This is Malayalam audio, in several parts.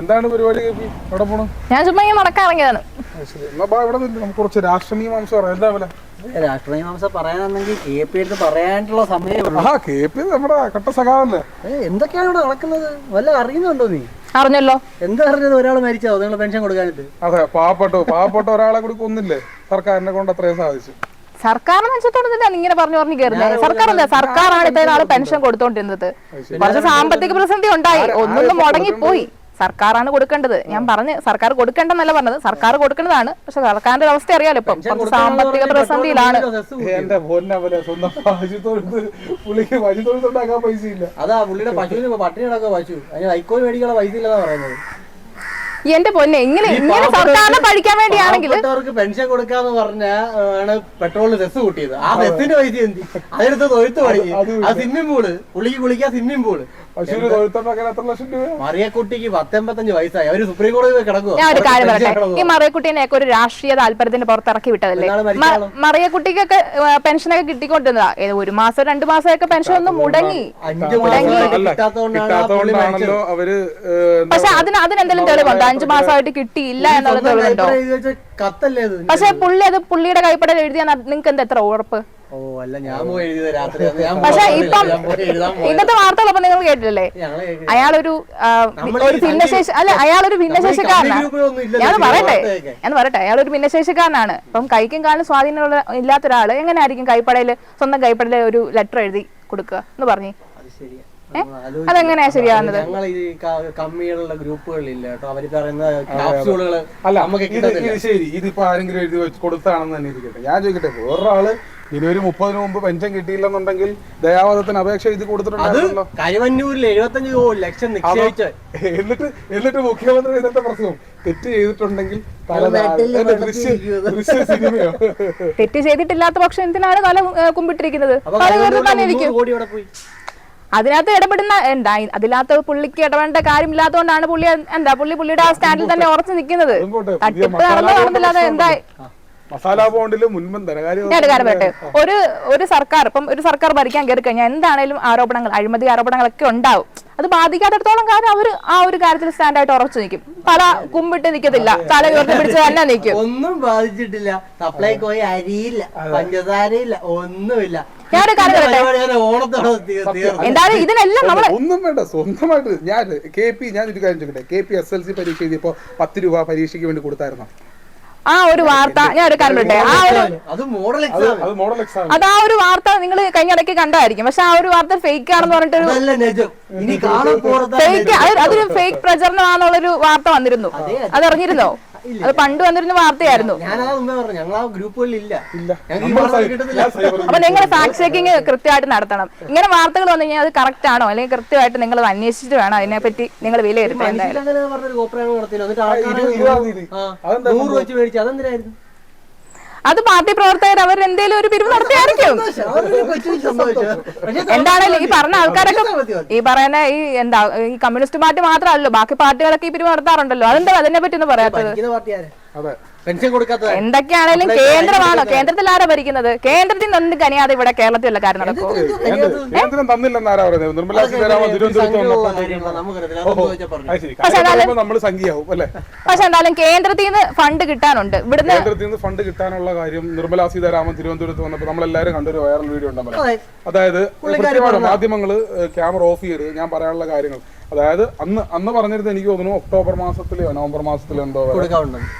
എന്താണ് പരിപാടി എവിടെ പോണു. ഞാൻ ചുമ്മാ ഇങ്ങനെ നടക്കാൻ ഇറങ്ങിയതാണ്. കുറച്ച് രാഷ്ട്രീയ മാംസം രാഷ്ട്രീയ പറയാനാണെങ്കിൽ പറയാനെന്നെങ്കിൽ കെ പി എടുത്ത് പറയാനായിട്ടുള്ള സമയമുള്ളൂ ആ കെ പി നമ്മുടെ കട്ട സഖാവല്ലേ? ഏ, എന്തൊക്കെയാണ് ഇവിടെ നടക്കുന്നത്? വല്ല അറിയുന്നുണ്ടോ നീ? അറിഞ്ഞല്ലോ. എന്താ അറിഞ്ഞത്? ഒരാൾ മരിച്ചോ? നിങ്ങൾ പെൻഷൻ കൊടുക്കാനിട്ട് അതെ പാവപ്പെട്ടു. പാവപ്പെട്ട ഒരാളെ കൂടി കൊന്നില്ലേ? സർക്കാരിനെ കൊണ്ട് അത്രയും സാധിച്ചു. സർക്കാർ മെച്ചത്തോടൊന്നും ഇങ്ങനെ പറഞ്ഞു പറഞ്ഞു കയറുന്നത് സർക്കാർ എന്താ സർക്കാരാണ് ഇത്രയും നാളെ പെൻഷൻ കൊടുത്തോണ്ടിരുന്നത്. കുറച്ച് സാമ്പത്തിക പ്രതിസന്ധി ഉണ്ടായി. ഒന്നൊന്നും മുടങ്ങിപ്പോയി. സർക്കാരാണ് കൊടുക്കേണ്ടത്. ഞാൻ പറഞ്ഞ് സർക്കാർ കൊടുക്കേണ്ടെന്നല്ല പറഞ്ഞത്. സർക്കാർ കൊടുക്കേണ്ടതാണ് പക്ഷെ സർക്കാരിന്റെ ഒരു അവസ്ഥ അറിയാലോ ഇപ്പം. കുറച്ച് സാമ്പത്തിക പ്രതിസന്ധിയിലാണ്. അതാ പുള്ളിയുടെ പശുവിന് പട്ടിണി കിടക്കുക പശു. അതിന് വൈക്കോൽ മേടിക്കാനുള്ള പൈസ ഇല്ലെന്നാ പറയുന്നത്. എന്റെ പൊന്നെ ഇങ്ങനെ ഇങ്ങനെ സർക്കാരിനെ പഠിക്കാൻ പാവപ്പെട്ടവർക്ക് പെൻഷൻ കൊടുക്കാന്ന് പറഞ്ഞ ആണ് പെട്രോളിന് സെസ് കൂട്ടിയത്. ആ സെസ്സിന്റെ പൈസ എന്തി? അതെടുത്ത് തൊഴുത്ത് പഠിക്കും ആ സ്വിമ്മിംഗ് പൂൾ പുള്ളിക്ക് കുളിക്കാൻ സ്വിമ്മിംഗ് പൂൾ മറിയക്കുട്ടിക്ക് പത്തൊമ്പത്തഞ്ച് വയസ്സായി. അവർ സുപ്രീം കോടതി പോയി കിടക്കുക ഞാൻ ഒരു കാര്യം പറയട്ടെ. ഈ മറിയക്കുട്ടീനെയൊക്കെ ഒരു രാഷ്ട്രീയ താല്പര്യത്തിന് പുറത്തിറക്കി വിട്ടതല്ലേ? മറിയക്കുട്ടിക്കൊക്കെ പെൻഷനൊക്കെ കിട്ടിക്കൊണ്ടിരുന്നതാ. ഏത് ഒരു മാസം രണ്ടു മാസമൊക്കെ പെൻഷൻ ഒന്ന് മുടങ്ങി. പക്ഷെ അതിന് അതിനെന്തെങ്കിലും തെളിവുണ്ടോ അഞ്ചു മാസമായിട്ട് കിട്ടിയില്ല എന്നുള്ള തെളിവുണ്ടോ? പക്ഷെ പുള്ളി അത് പുള്ളിയുടെ കൈപ്പടയിൽ എഴുതിയാൽ നിങ്ങൾക്ക് എന്താ എത്ര ഉറപ്പ്? ഓ അല്ല ഞാൻ പോയി എഴുതിയത് രാത്രി. ഞാൻ പക്ഷെ ഇപ്പം ഇന്നത്തെ വാർത്തകളൊപ്പം നിങ്ങൾ കേട്ടില്ലേ അയാളൊരു ഒരു ഭിന്നശേഷി അല്ല അയാളൊരു ഭിന്നശേഷിക്കാരനാണ് ഞാൻ പറയട്ടെ? ഞാൻ പറയട്ടെ? അയാളൊരു ഭിന്നശേഷിക്കാരനാണ്. അപ്പം കൈക്കും കാലിനും സ്വാധീനമുള്ള ഇല്ലാത്ത ഒരാൾ എങ്ങനെയായിരിക്കും കൈപ്പടയിൽ സ്വന്തം കൈപ്പടയിൽ ഒരു ലെറ്റർ എഴുതി കൊടുക്കുക എന്ന് പറഞ്ഞു? അത് ശരിയാ. ഏ? അതെങ്ങനെയാ ശരിയാവുന്നത്? ഞങ്ങൾ ഈ ക- കമ്മികളുടെ ഗ്രൂപ്പുകളില്ല കേട്ടോ. അവർ പറയുന്ന അല്ല നമുക്ക് ശരി. ഇതിപ്പോ ആരെങ്കിലും എഴുതി കൊടുത്താണെന്ന് തന്നെ ഇരിക്കട്ടെ. ഞാൻ ചോദിക്കട്ടെ വേറൊരാൾ ഒരു മുപ്പതിന് മുമ്പ് പെൻഷൻ കിട്ടിയില്ലെന്നുണ്ടെങ്കിൽ ദയാവധത്തിന് അപേക്ഷ എഴുതി കൊടുത്തിട്ടുണ്ടായിരുന്നല്ലോ. കരുവന്നൂരിൽ എഴുപത്തഞ്ച് ലക്ഷം നിക്ഷേപിച്ച എന്നിട്ട് എന്നിട്ട് മുഖ്യമന്ത്രി ഇന്നത്തെ പ്രശ്നം? തെറ്റ് ചെയ്തിട്ടുണ്ടെങ്കിൽ തെറ്റ് ചെയ്തിട്ടില്ലാത്ത പക്ഷം എന്തിനാണ് തല കുമ്പിട്ടിരിക്കുന്നത്? അതിനകത്ത് ഇടപെടുന്ന എന്താ അതിനകത്ത് പുള്ളിക്ക് ഇടപെടേണ്ട കാര്യമില്ലാത്തതുകൊണ്ടാണ് പുള്ളി എന്താ പുള്ളി പുള്ളിയുടെ ആ സ്റ്റാൻഡിൽ തന്നെ ഉറച്ചു നിൽക്കുന്നത്. തട്ടിപ്പ് നടന്നു നടന്നില്ലാതെ എന്താ മസാല മുൻപ് ഞാൻ ഒരു ഒരു ഒരു സർക്കാർ ഇപ്പം ഒരു സർക്കാർ ഭരിക്കാൻ കയറി കഴിഞ്ഞാൽ എന്താണേലും ആരോപണങ്ങൾ അഴിമതി ആരോപണങ്ങളൊക്കെ ഉണ്ടാവും. അത് ബാധിക്കാത്തടത്തോളം കാലം അവർ ആ ഒരു കാര്യത്തിൽ സ്റ്റാൻഡായിട്ട് ഉറച്ചു നിൽക്കും. പല കുമ്പിട്ട് നിൽക്കത്തില്ല. തല ഉയർത്തി പിടിച്ച് തന്നെ നിൽക്കും. ഒന്നും ബാധിച്ചിട്ടില്ല. സപ്ലൈക്ക് പോയി അരിയില്ല പഞ്ചസാരയില്ല ഒന്നുമില്ല. ഞാനൊരു കാര്യം എന്തായാലും ഇതിനെല്ലാം നമ്മൾ ഒന്നും വേണ്ട സ്വന്തമായിട്ട് ഞാൻ കെ പി ഞാൻ ഒരു കാര്യം ചോദിക്കട്ടെ? K P S L C പരീക്ഷ എഴുതിയപ്പോ പത്ത് രൂപ പരീക്ഷയ്ക്ക് വേണ്ടി കൊടുത്തായിരുന്നോ? ആ ഒരു വാർത്ത ഞാൻ ഒരു കാര്യം പറയട്ടെ ആ ഒരു അത് മോഡൽ എക്സാം അത് മോഡൽ എക്സാം അത് ആ ഒരു വാർത്ത നിങ്ങൾ കഴിഞ്ഞ ഇടയ്ക്ക് കണ്ടായിരിക്കും. പക്ഷെ ആ ഒരു വാർത്ത ഫേക്ക് ആണെന്ന് പറഞ്ഞിട്ട് ഫേക്ക് അതൊരു ഫേക്ക് പ്രചരണമാണെന്നുള്ളൊരു വാർത്ത വന്നിരുന്നു. അതറിഞ്ഞിരുന്നോ അത് പണ്ട് വന്നിരുന്ന വാർത്തയായിരുന്നു. ഞാനതാ മുമ്പേ പറഞ്ഞു ഞങ്ങൾ ആ ഗ്രൂപ്പുകളിൽ ഇല്ല. അപ്പൊ നിങ്ങൾ ഫാക്ട് ചെക്കിങ് കൃത്യമായിട്ട് നടത്തണം. ഇങ്ങനെ വാർത്തകൾ വന്നു കഴിഞ്ഞാൽ അത് കറക്റ്റ് ആണോ? അല്ലെങ്കിൽ കൃത്യമായിട്ട് നിങ്ങൾ അന്വേഷിച്ചിട്ട് വേണം? അതിനെപ്പറ്റി നിങ്ങൾ വിലയിരുത്താൻ എന്തായാലും. അത് പാർട്ടി പ്രവർത്തകർ അവർ എന്തേലും ഒരു പിരിവ് നടത്തിയായിരിക്കും. എന്താണേലും ഈ പറഞ്ഞ ആൾക്കാരൊക്കെ. ഈ പറയുന്ന ഈ എന്താ ഈ കമ്മ്യൂണിസ്റ്റ് പാർട്ടി മാത്രമല്ലോ ബാക്കി പാർട്ടികളൊക്കെ ഈ പിരിവ് നടത്താറുണ്ടല്ലോ. അതെന്താ അതിനെ പറ്റി ഒന്ന് പറയാത്തത്? അതെ. പെൻഷൻ കൊടുക്കാത്ത എന്തൊക്കെയാണേലും കേന്ദ്രമാണോ? കേന്ദ്രത്തിൽ ആരാ ഭരിക്കുന്നത്? കേന്ദ്രത്തിൽ നിന്ന് കനിയാതെ ഇവിടെ കേരളത്തിലുള്ള കാര്യം നടക്കും കേന്ദ്രം തന്നില്ലെന്ന് ആരാ പറയുന്നത്? നിർമ്മലാ സീതാരാമൻ തിരുവനന്തപുരത്ത് വന്നപ്പോൾ നമുക്കറിയത്തില്ല അതൊന്നും ചോദിച്ചാൽ പറഞ്ഞു അത് ശരി. കാര്യം പറയുമ്പോൾ നമ്മൾ സംഖ്യയാവും അല്ലെ? പക്ഷെ എന്തായാലും കേന്ദ്രത്തിൽ നിന്ന് ഫണ്ട് കിട്ടാനുണ്ട്. ഇവിടുന്ന് കേന്ദ്രത്തിൽ നിന്ന് ഫണ്ട് കിട്ടാനുള്ള കാര്യം നിർമ്മലാ സീതാരാമൻ തിരുവനന്തപുരത്ത് വന്നപ്പോൾ നമ്മളെല്ലാവരും കണ്ടൊരു വൈറൽ വീഡിയോ ഉണ്ടല്ലോ അതെ. അതായത് മാധ്യമങ്ങൾ ക്യാമറ ഓഫ് ചെയ്ത് ഞാൻ പറയാനുള്ള കാര്യങ്ങൾ. അതായത് അന്ന് അന്ന് പറഞ്ഞിരുന്നത് എനിക്ക് തോന്നുന്നു ഒക്ടോബർ മാസത്തിലെയോ നവംബർ മാസത്തിലോ എന്തോ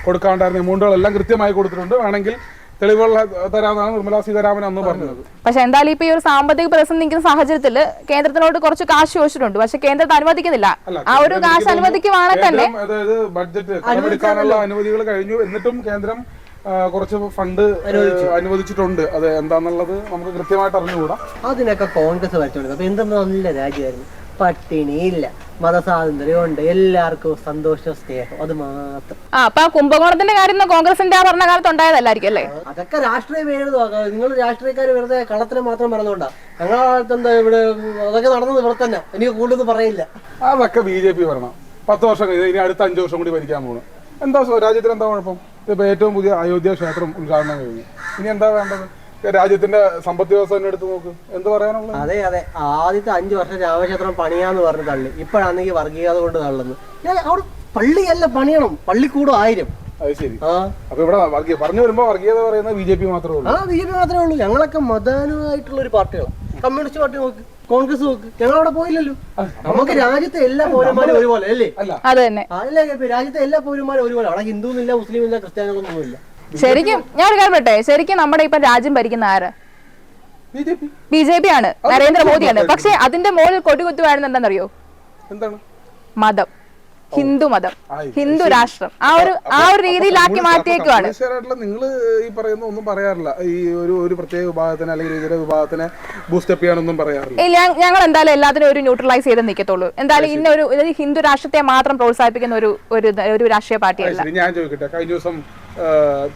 കൊടുക്കാണ്ടായിരുന്നു എമൗണ്ടുകളെല്ലാം കൃത്യമായി കൊടുത്തിട്ടുണ്ട്. വേണമെങ്കിൽ തെളിവുകൾ തരാമെന്നാണ് നിർമ്മലാ സീതാരാമൻ അന്ന് പറഞ്ഞത്. പക്ഷെ എന്തായാലും ഇപ്പൊ ഈ ഒരു സാമ്പത്തിക പ്രതിസന്ധി നിൽക്കുന്ന സാഹചര്യത്തിൽ കേന്ദ്രത്തിനോട് കുറച്ച് കാശ് ചോദിച്ചിട്ടുണ്ട്. പക്ഷെ കേന്ദ്രത്തെ അനുവദിക്കുന്നില്ല. ആ ഒരു കാശ് അനുവദിക്കുവാണെങ്കിൽ തന്നെ അതായത് ബഡ്ജറ്റ് അനുമതികൾ കഴിഞ്ഞു. എന്നിട്ടും കേന്ദ്രം കുറച്ച് ഫണ്ട് അനുവദിച്ചിട്ടുണ്ട്. അത് എന്താന്നുള്ളത് നമുക്ക് കൃത്യമായിട്ട് അറിഞ്ഞുകൂടാ. അതിനൊക്കെ കോൺഗ്രസ് വരച്ചോണ്ട്. അപ്പൊ എന്തെന്ന് നല്ല രാജ്യമായിരുന്നു. പട്ടിണിയില്ല. മതസ്വാതന്ത്ര്യമുണ്ട്. എല്ലാവർക്കും സന്തോഷം സ്നേഹം അത് മാത്രം. ആ അപ്പൊ ആ കുംഭകോണത്തിന്റെ കാര്യം കോൺഗ്രസിന്റെ ആ ഭരണകാലത്ത് ഉണ്ടായതല്ലായിരിക്കും അല്ലേ? അതൊക്കെ രാഷ്ട്രീയം എഴുതുക നിങ്ങൾ രാഷ്ട്രീയക്കാർ വെറുതെ കളത്തിന് മാത്രം പറഞ്ഞുകൊണ്ടാ ഞങ്ങളുടെ കാലത്ത് എന്താ ഇവിടെ അതൊക്കെ നടന്നത് ഇവിടെ തന്നെ. എനിക്ക് കൂടുതൽ പറയില്ല. അതൊക്കെ ബി ജെ പി ഭരണം. പത്ത് വർഷം കഴിഞ്ഞ് ഇനി അടുത്ത അഞ്ച് വർഷം കൂടി ഭരിക്കാൻ പോകണം എന്താ രാജ്യത്തിന് എന്താ കുഴപ്പം? ഇപ്പൊ ഏറ്റവും പുതിയ അയോധ്യ ക്ഷേത്രം ഉദ്ഘാടനം കഴിഞ്ഞു. ഇനി എന്താ വേണ്ടത്? രാജ്യത്തിന്റെ സമ്പദ് വ്യവസ്ഥ തന്നെ എടുത്ത് നോക്ക്. എന്ത് പറയാനുള്ളത്? അതെ അതെ. ആദ്യത്തെ അഞ്ചു വർഷം രാമക്ഷേത്രം പണിയാന്ന് പറഞ്ഞ് തള്ളി. ഇപ്പോഴാണെങ്കിൽ വർഗീയത കൊണ്ട് തള്ളുന്നു. ഞാൻ അവിടെ പള്ളിയല്ല പണിയണം. പള്ളിക്കൂടും ആയിരം. അത് ശരി. അപ്പൊ ഇവിടെ വർഗീയ പറഞ്ഞു വരുമ്പോ വർഗീയത പറയുന്നത് ബി ജെ പി മാത്രമേ ഉള്ളൂ. ആ ബി ജെ പി മാത്രമേ ഉള്ളൂ. ഞങ്ങളൊക്കെ മതാനുമായിട്ടുള്ള ഒരു പാർട്ടികളാണ് കമ്മ്യൂണിസ്റ്റ് പാർട്ടി നോക്ക് കോൺഗ്രസ് നോക്ക്. ഞങ്ങൾ അവിടെ പോയില്ലല്ലോ നമുക്ക് രാജ്യത്തെ എല്ലാ പൗരന്മാരും ഒരുപോലെ അല്ലേ? അതെ തന്നെ. അല്ലേ രാജ്യത്തെ എല്ലാ പൗരന്മാരും ഒരുപോലെ. അവിടെ ഹിന്ദുവും ഇല്ല മുസ്ലിം ഇല്ല ക്രിസ്ത്യാനികളൊന്നും ഇല്ല ശരിക്കും ഞാൻ ഒരു കാര്യം പറയട്ടെ? ശരിക്കും നമ്മുടെ ഇപ്പൊ രാജ്യം ഭരിക്കുന്ന ആര്? B J P. ആണ്. നരേന്ദ്രമോദിയാണ് പക്ഷെ അതിന്റെ മുകളിൽ കൊടികുത്തുവായിരുന്നു എന്താണെന്നറിയോ? എന്താണ്? മതം. ഹിന്ദു മതം. ഹിന്ദു രാഷ്ട്രം. ആ ഒരു ആ ഒരു രീതിയിലാക്കി മാറ്റിയേക്കുവാണ്. നിങ്ങൾ ഈ പറയുന്ന ഒന്നും പറയാറില്ല. ഈ ഒരു ഒരു പ്രത്യേക വിഭാഗത്തിന് അല്ലെങ്കിൽ ഇതര വിഭാഗത്തിനെ ബൂസ്റ്റപ്പ് ചെയ്യാനൊന്നും പറയാറില്ല. ഇല്ല, ഞങ്ങൾ എന്തായാലും എല്ലാത്തിനും ഒരു ന്യൂട്രലൈസ് ചെയ്ത് നിൽക്കത്തുള്ളൂ എന്തായാലും ഇന്ന ഒരു ഹിന്ദു രാഷ്ട്രത്തെ മാത്രം പ്രോത്സാഹിപ്പിക്കുന്ന ഒരു ഒരു രാഷ്ട്രീയ പാർട്ടിയല്ല. ഞാൻ ചോദിക്കട്ടെ. കഴിഞ്ഞ ദിവസം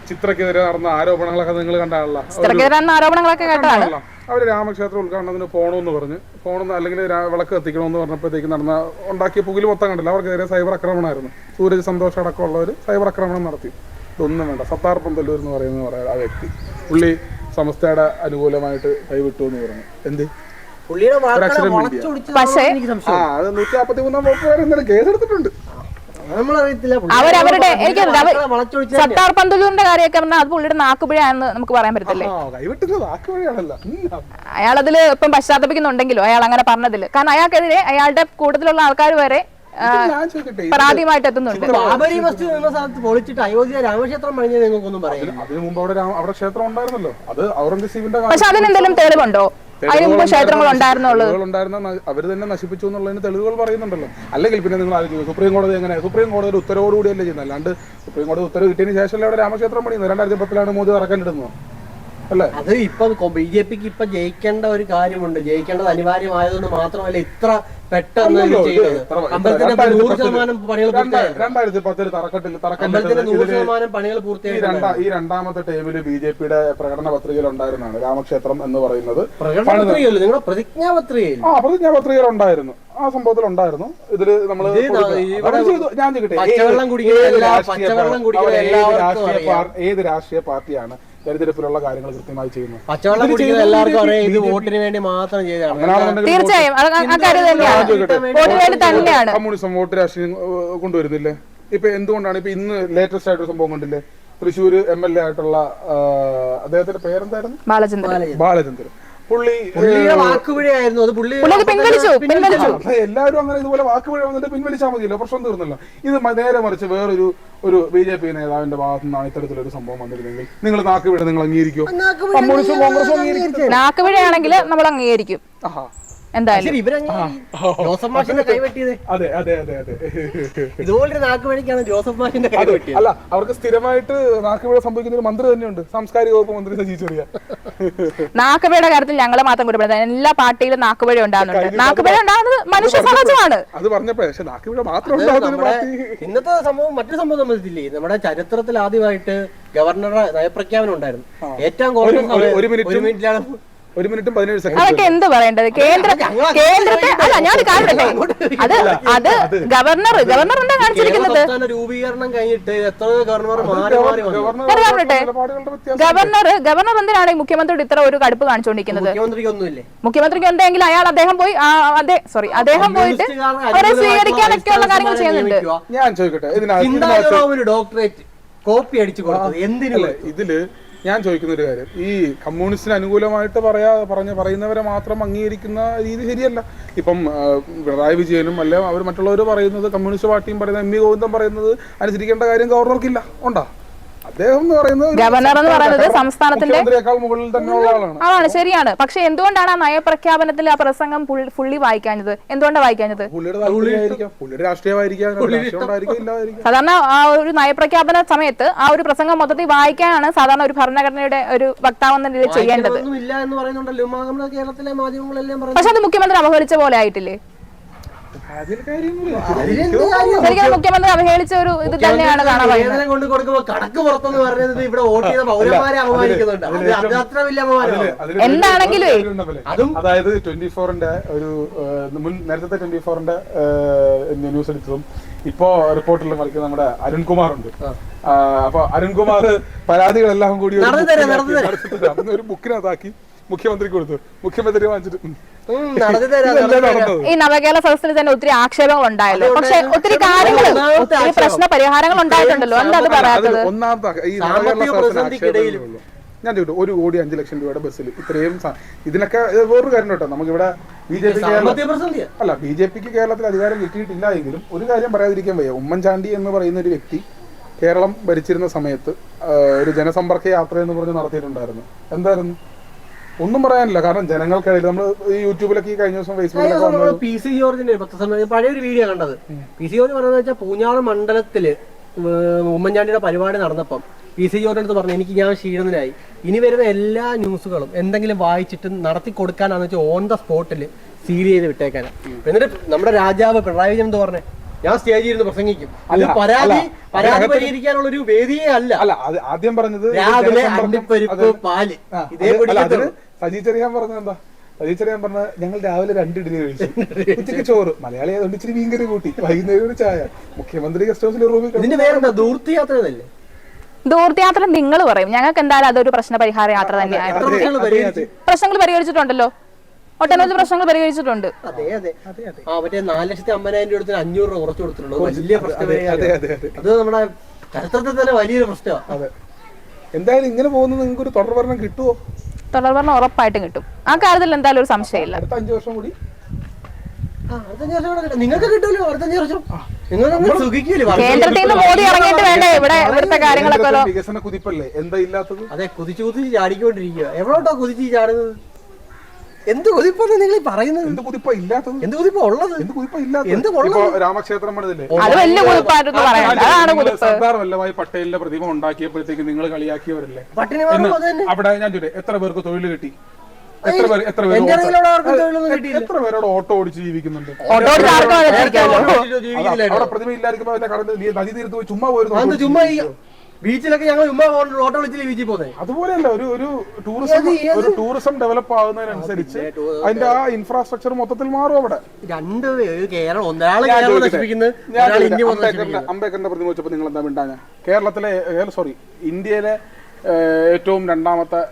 ചിത്രക്കെതിരെ നടന്ന ആരോപണങ്ങളൊക്കെ നിങ്ങൾ കണ്ടാണല്ലോ. നടന്ന ആരോപണങ്ങളൊക്കെ കേട്ടതാണ് അവർ രാമക്ഷേത്ര ഉദ്ഘാടനത്തിന് പോകണമെന്ന് പറഞ്ഞ്. പോകണമെന്ന് അല്ലെങ്കിൽ വിളക്ക് കത്തിക്കണമെന്ന് പറഞ്ഞപ്പോഴത്തേക്ക് നടന്ന ഉണ്ടാക്കിയ പുകിൽ മൊത്തം കണ്ടില്ല. അവർക്കെതിരെ സൈബർ ആക്രമണമായിരുന്നു. സൂരജ് സന്തോഷം അടക്കമുള്ളവർ സൈബർ ആക്രമണം നടത്തി. ഇതൊന്നും വേണ്ട. സത്താർ പന്തല്ലൂർ എന്ന് പറയുന്ന പറയാ ആ വ്യക്തി. പുള്ളി സമസ്തയുടെ അനുകൂലമായിട്ട് കൈവിട്ടു എന്ന് പറഞ്ഞു. എന്ത്? പക്ഷേ- എനിക്ക് ആ സംശയം അത് നൂറ്റി നാൽപ്പത്തി മൂന്നാം വകുപ്പ് വരെ ഇന്നലെ കേസെടുത്തിട്ടുണ്ട്. അവരവരുടെ എനിക്ക് സത്താർ പന്തലൂരിന്റെ കാര്യമൊക്കെ പറഞ്ഞാൽ അത് പുള്ളിയുടെ നാക്കുപിഴയാണെന്ന് നമുക്ക് പറയാൻ പറ്റത്തില്ലേ? അയാൾ അതിൽ ഇപ്പം പശ്ചാത്തപിക്കുന്നുണ്ടെങ്കിലോ അയാൾ അങ്ങനെ പറഞ്ഞതിൽ കാരണം അയാൾക്കെതിരെ അയാളുടെ കൂട്ടത്തിലുള്ള ആൾക്കാർ വരെ പരാതിയുമായിട്ട് എത്തുന്നുണ്ട്. ബാബരി മസ്ജിദ് എന്ന സ്ഥലത്ത് പൊളിച്ചിട്ട് അയോധ്യ രാമക്ഷേത്രം പണിഞ്ഞത് നിങ്ങൾക്കൊന്നും പറയാം അതിനു മുമ്പ് അവിടെ അവിടെ ക്ഷേത്രം ഉണ്ടായിരുന്നല്ലോ. അത് ഔറംഗസീബിന്റെ പക്ഷെ അതിനെന്തെങ്കിലും തെളിവുണ്ടോ? അതിന് മുമ്പ് ക്ഷേത്രങ്ങൾ ഉണ്ടായിരുന്നുള്ളത് ഉണ്ടായിരുന്ന അവർ അവർ തന്നെ നശിപ്പിച്ചു എന്നുള്ളതിന് തെളിവുകൾ പറയുന്നുണ്ടല്ലോ. അല്ലെങ്കിൽ പിന്നെ നിങ്ങൾ ആലോചിക്കുന്നു സുപ്രീം കോടതി എങ്ങനെ? സുപ്രീം കോടതി ഉത്തരവോടുകൂടിയല്ലേ ചെയ്യുന്നത്? അല്ലാണ്ട് സുപ്രീം കോടതി ഉത്തരവ് കിട്ടിയതിന് ശേഷമല്ലേ അവിടെ രാമക്ഷേത്രം പണിയുന്നത്? രണ്ടായിരത്തി പത്തിലാണ് മോദി ഇറക്കാനിടുന്നത് അല്ലേ അത് ഇപ്പൊ ബി ജെ പിക്ക് ഇപ്പൊ ജയിക്കേണ്ട ഒരു കാര്യമുണ്ട്. ജയിക്കേണ്ടത് അനിവാര്യമായതുകൊണ്ട് മാത്രമല്ല ഇത്ര പെട്ടെന്ന് അമ്പലത്തിന്റെ നൂറ് ശതമാനം പണികൾ രണ്ടാ- പൂർത്തിയായി രണ്ടായിരത്തി പത്തിൽ തറക്കട്ടിൽ അമ്പലത്തിന്റെ നൂറ് ശതമാനം പണികൾ ഈ പൂർത്തിയായി ഈ രണ്ടാമത്തെ ടൈമിൽ ബി ജെ പിയുടെ പ്രകടന പത്രികയിൽ ഉണ്ടായിരുന്നതാണ് രാമക്ഷേത്രം എന്ന് പറയുന്നത്. പ്രകടന പത്രികയല്ലോ? നിങ്ങളുടെ ആ ഉണ്ടായിരുന്നു ആ സംഭവത്തിൽ ഉണ്ടായിരുന്നു. ഇതിൽ നമ്മൾ. ഞാൻ ചോദിക്കട്ടെ ഏത് രാഷ്ട്രീയ പാർട്ടിയാണ് തെരഞ്ഞെടുപ്പിലുള്ള കാര്യങ്ങൾ കൃത്യമായി ചെയ്യുന്നു. പച്ചവെള്ളം എല്ലാവർക്കും അറിയാം. ഇത് വോട്ടിന് വേണ്ടി മാത്രം തീർച്ചയായും. കമ്മ്യൂണിസം വോട്ട് രാഷ്ട്രീയം കൊണ്ടുവരുന്നില്ലേ ഇപ്പൊ എന്തുകൊണ്ടാണ് ഇപ്പൊ ഇന്ന് ലേറ്റസ്റ്റ് ആയിട്ടൊരു സംഭവം കണ്ടില്ലേ? തൃശ്ശൂർ എം എൽ എ ആയിട്ടുള്ള അദ്ദേഹത്തിന്റെ പേരെന്തായിരുന്നു? ബാലചന്ദ്രൻ. ബാലചന്ദ്രൻ. പുള്ളി വാക്കുപിഴയായിരുന്നു അത് പുള്ളി പിൻവലിച്ചു പിൻവലിച്ചു. എല്ലാവരും അങ്ങനെ ഇതുപോലെ വാക്ക് വഴി വന്നിട്ട് പിൻവലിച്ചാൽ മതിയല്ലോ പ്രശ്നം തീർന്നല്ലോ. ഇത് നേരെ മറിച്ച് വേറൊരു ഒരു ബി ജെ പി നേതാവിന്റെ ഭാഗത്തു നിന്നാണ് ഇത്തരത്തിലൊരു സംഭവം വന്നിരുന്നെങ്കിൽ നിങ്ങൾ നാക്ക് വിട നിങ്ങൾ അംഗീകരിക്കും കോൺഗ്രസ് കോൺഗ്രസും അംഗീകരിക്കും നാക്കുപിഴയാണെങ്കിൽ നമ്മൾ അംഗീകരിക്കും. ആഹാ. എന്തായാലും. ജോസഫ് മാഷിന്റെ കൈവെട്ടിയത് അതെ അതെ അതെ അതെ. ഇതുപോലൊരു നാക്കുവഴിക്കാണ് ജോസഫ് മാഷിന്റെ കൈവെട്ടിയത് അല്ല അവർക്ക് സ്ഥിരമായിട്ട് നാക്കുപിഴ സംഭവിക്കുന്ന ഒരു മന്ത്രി തന്നെയുണ്ട്. സാംസ്കാരിക വകുപ്പ് മന്ത്രി സജി ചെറിയ. നാക്കുപിഴയുടെ കാര്യത്തിൽ ഞങ്ങൾ മാത്രം കുറ്റപ്പെടുത്താൻ എല്ലാ പാർട്ടിയിലും നാക്കുപിഴ ഉണ്ടാകുന്നുണ്ട്. നാക്കുപിഴ ഉണ്ടാകുന്നത് മനുഷ്യ സഹജമാണ് അത് പറഞ്ഞപ്പോ പക്ഷെ നാക്കുപിഴ മാത്രം ഇന്നത്തെ സംഭവം മറ്റൊരു സംഭവം സംബന്ധിച്ചില്ലേ നമ്മുടെ ചരിത്രത്തിൽ ആദ്യമായിട്ട് ഗവർണറുടെ നയപ്രഖ്യാപനം ഉണ്ടായിരുന്നു. ഏറ്റവും കുറഞ്ഞ ഒരു മിനിറ്റിലാണ്? ഒരു മിനിറ്റും പതിനേഴ് സെക്കൻഡ് അതൊക്കെ എന്ത് പറയേണ്ടത്? കേന്ദ്ര കേന്ദ്രത്തെ അല്ല ഞാൻ കാണട്ടെ അത് അത് ഗവർണർ ഗവർണർ എന്താ കാണിച്ചിരിക്കുന്നത്? രൂപീകരണം കഴിഞ്ഞിട്ട് എത്ര ഗവർണർ മാറി മാറി വന്നു? ഗവർണർ ഞാൻ കാണട്ടെ ഗവർണർ ഗവർണർ എന്തിനാണ് മുഖ്യമന്ത്രിയുടെ ഇത്ര ഒരു കടുപ്പ് കാണിച്ചുകൊണ്ടിരിക്കുന്നത്? മുഖ്യമന്ത്രിക്ക് എന്തെങ്കിലും അയാൾ അദ്ദേഹം പോയി അതെ സോറി അദ്ദേഹം പോയിട്ട് അവരെ സ്വീകരിക്കാനൊക്കെയുള്ള കാര്യങ്ങൾ ചെയ്യുന്നുണ്ട്. ഞാൻ ചോദിക്കട്ടെ ഡോക്ടറേറ്റ് കോപ്പി അടിച്ചു കൊടുത്തത് എന്തിനല്ലേ ഇതിൽ ഞാൻ ചോദിക്കുന്ന ഒരു കാര്യം. ഈ കമ്മ്യൂണിസ്റ്റിന് അനുകൂലമായിട്ട് പറയാ പറഞ്ഞ പറയുന്നവരെ മാത്രം അംഗീകരിക്കുന്ന രീതി ശരിയല്ല. ഇപ്പം പിണറായി വിജയനും അല്ലെ അവർ മറ്റുള്ളവർ പറയുന്നത് കമ്മ്യൂണിസ്റ്റ് പാർട്ടിയും പറയുന്നത് എം വി ഗോവിന്ദൻ പറയുന്നത് അനുസരിക്കേണ്ട കാര്യം ഗവർണർക്കില്ല. ഉണ്ടാ? അദ്ദേഹം എന്ന് പറയുന്നത് ഗവർണർ എന്ന് പറയുന്നത് സംസ്ഥാനത്തിന്റെ അതാണ് ശരിയാണ്. പക്ഷെ എന്തുകൊണ്ടാണ് ആ നയപ്രഖ്യാപനത്തിൽ ആ പ്രസംഗം ഫുള്ളി വായിക്കാഞ്ഞത്? എന്തുകൊണ്ടാണ് വായിക്കാഞ്ഞത്? സാധാരണ ആ ഒരു നയപ്രഖ്യാപന സമയത്ത് ആ ഒരു പ്രസംഗം മൊത്തത്തിൽ വായിക്കാനാണ് സാധാരണ ഒരു ഭരണഘടനയുടെ ഒരു വക്താവ് എന്ന നിലയിൽ ചെയ്യേണ്ടത്. ഒന്നും എന്ന് പറയുന്നുണ്ടല്ലോ. നമ്മുടെ കേരളത്തിലെ മാധ്യമങ്ങളെല്ലാം പറഞ്ഞു പക്ഷെ അത് മുഖ്യമന്ത്രി അപഹരിച്ച പോലെ ആയിട്ടില്ലേ അതിൽ കാര്യമൊന്നുമില്ല. അതിലെന്ത് കാര്യം? ശരിക്കും മുഖ്യമന്ത്രി അവഹേളിച്ച ഒരു ഇത് തന്നെയാണ് കാണാൻ കൊണ്ട് കൊടുക്കുമ്പോ കണക്ക് പുറത്തെന്ന് പറയുന്നത് ഇവിടെ വോട്ട് ചെയ്ത പൗരന്മാരെ അപമാനിക്കുന്നുണ്ട്. അത് അത് അത്ര വലിയ എന്താണെങ്കിലും? അതും അതായത് ട്വന്റി ഫോറിന്റെ ഒരു മുൻ നേരത്തെ ട്വന്റി ഫോറിന്റെ ന്യൂസ് എടുത്തതും ഇപ്പോ റിപ്പോർട്ടിൽ മറിക്കുന്ന നമ്മുടെ അരുൺകുമാർ ഉണ്ട് അപ്പൊ അരുൺകുമാർ പരാതികളെല്ലാം കൂടി ഒരു ബുക്കിനകത്താക്കി മുഖ്യമന്ത്രിക്ക് കൊടുത്തു. മുഖ്യമന്ത്രി വാങ്ങിച്ചിട്ട് ഈ നവകേരള സദസ്സിൽ തന്നെ ഒത്തിരി ആക്ഷേപങ്ങൾ ഉണ്ടായല്ലോ. പക്ഷെ ഒത്തിരി കാര്യങ്ങൾ ഒത്തിരി പ്രശ്ന പരിഹാരങ്ങൾ ഉണ്ടായിട്ടുണ്ടല്ലോ. എന്താ അത് പറയാത്തത്? ഒന്നാമത്തെ ഈ നവകേരള. ഞാൻ ചോദിച്ചു ഒരു കോടി അഞ്ച് ലക്ഷം രൂപയുടെ ബസ്സിൽ ഇത്രയും ഇതിനൊക്കെ ഇത് വേറൊരു കാര്യം കേട്ടോ നമുക്കിവിടെ ബി ജെ പി അല്ല ബി ജെ പിക്ക് കേരളത്തിൽ അധികാരം കിട്ടിയിട്ടില്ല എങ്കിലും ഒരു കാര്യം പറയാതിരിക്കാൻ വയ്യ. ഉമ്മൻചാണ്ടി എന്ന് പറയുന്ന ഒരു വ്യക്തി കേരളം ഭരിച്ചിരുന്ന സമയത്ത് ഒരു ജനസമ്പർക്ക യാത്ര എന്ന് പറഞ്ഞ് നടത്തിയിട്ടുണ്ടായിരുന്നു. എന്തായിരുന്നു? ഒന്നും പറയാനില്ല. കാരണം ജനങ്ങൾക്കിടയിൽ നമ്മൾ ഈ യൂട്യൂബിലൊക്കെ ഈ കഴിഞ്ഞ ദിവസം ഫേസ്ബുക്കിലൊക്കെ വന്നത് പി സി ജോർജിന്റെ പഴയ ഒരു വീഡിയോ കണ്ടത്. പി സി ജോർജ് പറഞ്ഞാൽ വെച്ചാൽ പൂഞ്ഞാറ് മണ്ഡലത്തിൽ ഉമ്മൻചാണ്ടിയുടെ പരിപാടി നടന്നപ്പം പി സി ജോർജിന്റെ അടുത്ത് പറഞ്ഞു എനിക്ക് ഞാൻ ക്ഷീണനായി ഇനി വരുന്ന എല്ലാ ന്യൂസുകളും എന്തെങ്കിലും വായിച്ചിട്ട് നടത്തി കൊടുക്കാനാണെന്ന് വെച്ചാൽ ഓൺ ദ സ്പോട്ടിൽ സീൽ ചെയ്ത് വിട്ടേക്കാനാണ് എന്നിട്ട് നമ്മുടെ രാജാവ് പിണറായി വിജയൻ എന്ന് പറഞ്ഞേ? ഞാൻ സ്റ്റേജിൽ ഇരുന്ന് പ്രസംഗിക്കും. അത് പരാതി. പരാതി പരിഹരിക്കാനുള്ള ഒരു വേദിയേ അല്ല. അല്ല അത് ആദ്യം പറഞ്ഞത് രാവിലെ അണ്ടിപ്പരിപ്പ് പാൽ. ആ, ഇതേ അത് അല്ല, അതിന് സജി ചെറിയാൻ പറഞ്ഞത് എന്താ? സജീച്ചറിയാൻ ചെറിയാൻ പറഞ്ഞ ഞങ്ങൾ രാവിലെ രണ്ട് ഇഡ്ഡലി കഴിച്ചു. ഉച്ചയ്ക്ക് ചോറ്. മലയാളി ആയതുകൊണ്ട് ഇച്ചിരി മീൻകറി കൂട്ടി. വൈകുന്നേരം ഒരു ചായ. മുഖ്യമന്ത്രി ഗസ്റ്റ് ഹൗസിൽ റൂമിൽ ദൂർത്തിയാത്ര നിങ്ങൾ പറയും. ഞങ്ങൾക്ക് എന്തായാലും അതൊരു പ്രശ്ന പരിഹാര യാത്ര തന്നെയാണ് പ്രശ്നങ്ങൾ പരിഹരിച്ചിട്ടുണ്ടല്ലോ. ഒട്ടനവധി പ്രശ്നങ്ങൾ പരിഹരിച്ചിട്ടുണ്ട്. അതെ അതെ ആ മറ്റേ നാല് ലക്ഷത്തി അമ്പതിനായിരം രൂപ എടുത്തിന് അഞ്ഞൂറ് രൂപ കുറച്ച് കൊടുത്തിട്ടുള്ളൂ. വലിയ പ്രശ്നം അതെ അതെ അതെ അതെ. അത് നമ്മുടെ ചരിത്രത്തിൽ തന്നെ വലിയൊരു പ്രശ്നമാണ് അതെ. എന്തായാലും ഇങ്ങനെ പോകുന്നത് നിങ്ങൾക്ക് ഒരു തുടർ ഭരണം കിട്ടുമോ തുടർഭരണം ഉറപ്പായിട്ടും കിട്ടും. ആ കാര്യത്തിൽ എന്തായാലും ഒരു സംശയമില്ല. അടുത്ത അഞ്ചു വർഷം കൂടി. നിങ്ങൾക്ക് കിട്ടുമല്ലോ വർഷം. നിങ്ങൾ സുഖിക്കൂലേ? കേന്ദ്രത്തിൽ നിന്ന് മോദി ഇറങ്ങിയിട്ട് വേണ്ടേ? ഇവിടെ ഇവിടുത്തെ കാര്യങ്ങളൊക്കെ വികസന കുതിപ്പല്ലേ? എന്താ ഇല്ലാത്തത്? അതെ കുതിച്ചു കുതിച്ച് ചാടിക്കൊണ്ടിരിക്കുക എവിടോട്ടോ കുതിച്ച് ചാടുന്നത്? എന്ത് കുതിപ്പാണ് നിങ്ങൾ ഈ പറയുന്നത്? എന്ത് കുതിപ്പ ഇല്ലാത്തത്? എന്ത് കുതിപ്പാ ഉള്ളത്? എന്ത് കുതിപ്പ ഇല്ലാത്തത്? എന്ത് രാമക്ഷേത്രം പണിതില്ലേ? അത് വലിയ നിങ്ങൾ കുറിപ്പ് സർദാർ വല്ലഭായ് പട്ടേലിന്റെ പ്രതിമ ഉണ്ടാക്കിയപ്പോഴത്തേക്ക് നിങ്ങൾ കളിയാക്കിയവരല്ലേ? അവിടെ ഞാൻ ചോദിച്ചു എത്ര പേർക്ക് തൊഴിൽ കിട്ടി? എത്ര പേര് എത്ര പേര് എത്ര പേരോട് ഓട്ടോ ഓടിച്ച് ജീവിക്കുന്നുണ്ട്? അവിടെ പ്രതിമ ഇല്ലായിരിക്കുമ്പോ നദി തീരത്ത് പോയി ചുമ്മാ പോയിരുന്നു ചുമ്മാ ബീച്ചിലൊക്കെ ഞങ്ങൾ ഉമ്മ ഓട്ടോ വിളിച്ചില്ല ബീച്ചിൽ പോകുന്നത് അതുപോലെയല്ല ഒരു ഒരു ടൂറിസം ഒരു ടൂറിസം ഡെവലപ്പ് ആകുന്നതിനനുസരിച്ച് അതിന്റെ ആ ഇൻഫ്രാസ്ട്രക്ചർ മൊത്തത്തിൽ മാറും അവിടെ. രണ്ട് കേരളം ഒരാൾ? നശിപ്പിക്കുന്നത് അംബേദ്കറിന്റെ പ്രതിമ വെച്ചപ്പോ നിങ്ങൾ എന്താ മിണ്ടാഞ്ഞ? കേരളത്തിലെ സോറി ഇന്ത്യയിലെ ഏറ്റവും രണ്ടാമത്തെ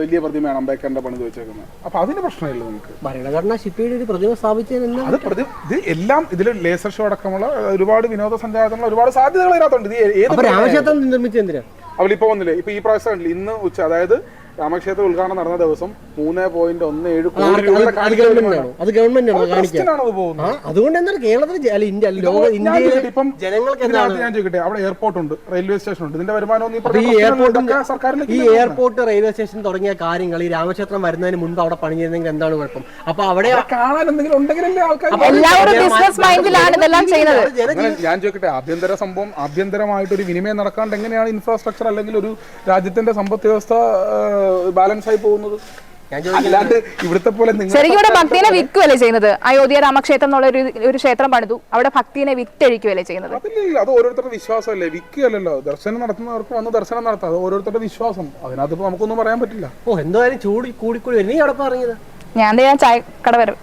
വലിയ പ്രതിമയാണ് അംബേദ്കറിന്റെ പണിത് വെച്ചേക്കുന്നത്. അപ്പൊ അതിന് പ്രശ്നമില്ല നമുക്ക് ഭരണഘടന ശിപ്പിയുടെ ഒരു പ്രതിമ സ്ഥാപിച്ചതിന് അത് പ്രതി ഇത് എല്ലാം ഇതിൽ ലേസർ ഷോ അടക്കമുള്ള ഒരുപാട് വിനോദസഞ്ചാരത്തിനുള്ള ഒരുപാട് സാധ്യതകൾ ഇതിനകത്തുണ്ട്. ഇത് ഏത് രാമക്ഷേത്രം നിർമ്മിച്ചെന്തിനാ അവളിപ്പോ വന്നില്ലേ? ഇപ്പൊ ഈ പ്രാവശ്യം ഇന്ന് ഉച്ച അതായത് രാമക്ഷേത്ര ഉദ്ഘാടനം നടന്ന ദിവസം മൂന്ന് പോയിന്റ് ഒന്ന് ഏഴ് കോടി രൂപയുടെ അത് ഗവൺമെന്റ് അത് അതുകൊണ്ട് എന്താണ് കേരളത്തിൽ അല്ല ഇന്ത്യ ലോക ചോദിക്കട്ടെ, ഇപ്പം ജനങ്ങൾക്ക് ഞാൻ ചോദിക്കട്ടെ അവിടെ എയർപോർട്ട് ഉണ്ട് റെയിൽവേ സ്റ്റേഷൻ ഉണ്ട്. ഇതിന്റെ വരുമാനം ഈ അപ്പൊ ഈ എയർപോർട്ട് റെയിൽവേ സ്റ്റേഷൻ തുടങ്ങിയ കാര്യങ്ങൾ ഈ രാമക്ഷേത്രം വരുന്നതിന് മുൻപ് അവിടെ പണി പണിഞ്ഞിരുന്നെങ്കിൽ എന്താണ് കുഴപ്പം? അപ്പൊ അവിടെ കാണാൻ എന്തെങ്കിലും ഉണ്ടെങ്കിലല്ലേ ആൾക്കാർ എല്ലാവരും ബിസിനസ് മൈൻഡിലാണ് ഇതെല്ലാം ചെയ്യുന്നത്? ഞാൻ ചോദിക്കട്ടെ ആഭ്യന്തര സംഭവം ആഭ്യന്തരമായിട്ട് ഒരു വിനിമയം നടക്കാണ്ട് എങ്ങനെയാണ് ഇൻഫ്രാസ്ട്രക്ചർ അല്ലെങ്കിൽ ഒരു രാജ്യത്തിന്റെ സമ്പദ് വ്യവസ്ഥ ബാലൻസ് ആയി പോകുന്നത്? ഞാൻ അല്ലാണ്ട് ഇവിടുത്തെ പോലെ നിങ്ങൾ ശരിക്കും ഇവിടെ ഭക്തിനെ വിൽക്കുകയല്ലേ ചെയ്യുന്നത്? അയോധ്യ രാമക്ഷേത്രം എന്നുള്ള ഒരു ഒരു ക്ഷേത്രം പണിതു. അവിടെ ഭക്തിനെ വിറ്റഴിക്കുകയല്ലേ ചെയ്യുന്നത്? അത് ഓരോരുത്തരുടെ വിശ്വാസമല്ലേ? വിൽക്കുകയല്ലല്ലോ. ദർശനം നടത്തുന്നവർക്ക് വന്ന് ദർശനം നടത്താം. അത് ഓരോരുത്തരുടെ വിശ്വാസം. അതിനകത്ത് ഇപ്പൊ നമുക്കൊന്നും പറയാൻ പറ്റില്ല. ഓ എന്തായാലും ചൂടി കൂടിക്കൂടി. നീ അവിടെ പറഞ്ഞത് ഞാൻ ദേ ആ ചായ കട വരും.